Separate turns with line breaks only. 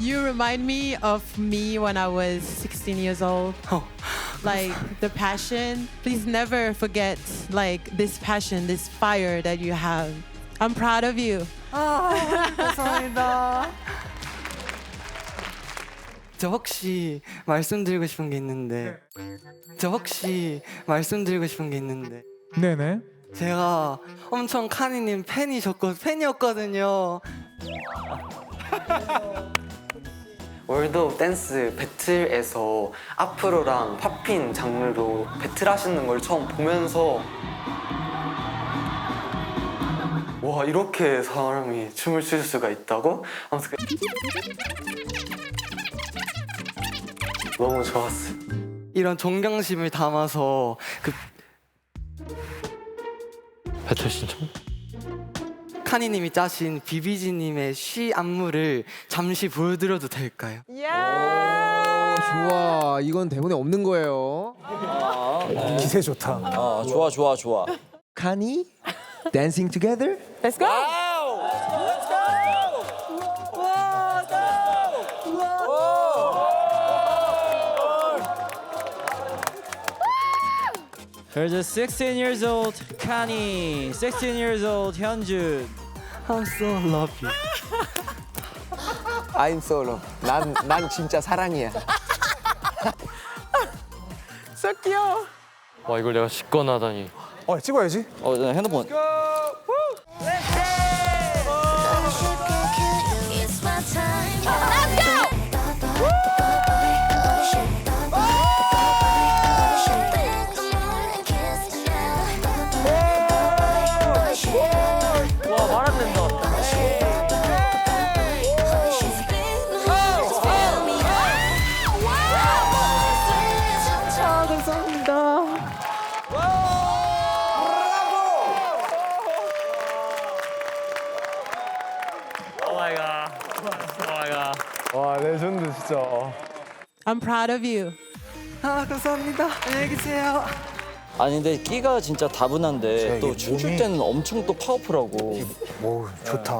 You remind me of me when I was 16 years old. Like the passion. Please never forget like this passion, this fire that you have. I'm proud of you.
감사합니다. 저 혹시 말씀드리고 싶은 게 있는데 저 혹시 말씀드리고 싶은 게 있는데
네네.
제가 엄청 카니님 팬이셨고 팬이었거든요. 월드 오브 댄스 배틀에서 앞으로랑 팝핀 장르로 배틀하시는 걸 처음 보면서 와 이렇게 사람이 춤을 출 수가 있다고? 아무튼 그- 너무 좋았어요. 이런 존경심을 담아서 그
배틀 신청?
카니님이 짜신 비비지님의 쉬 안무를 잠시 보여드려도 될까요?
좋아. 이건 대본에 없는 거예요.
기세 좋다.
아 좋아 좋아 좋아.
카니 Dancing Together.
Let's go.
There's a 16 years old Kani, 16 years old Hyunjun.
I'm so love you.
I'm solo. 난, 난 진짜 사랑이야.
So cute.
와 이걸 내가 직관하다니.
어 찍어야지.
어 네, 핸드폰.
It's
와
레전드 진짜.
I'm proud of you.
아 감사합니다. 안녕히 계세요.
아니 근데 끼가 진짜 다분한데 또 춤출
몸이-
때는 엄청 또 파워풀하고.
오 좋다.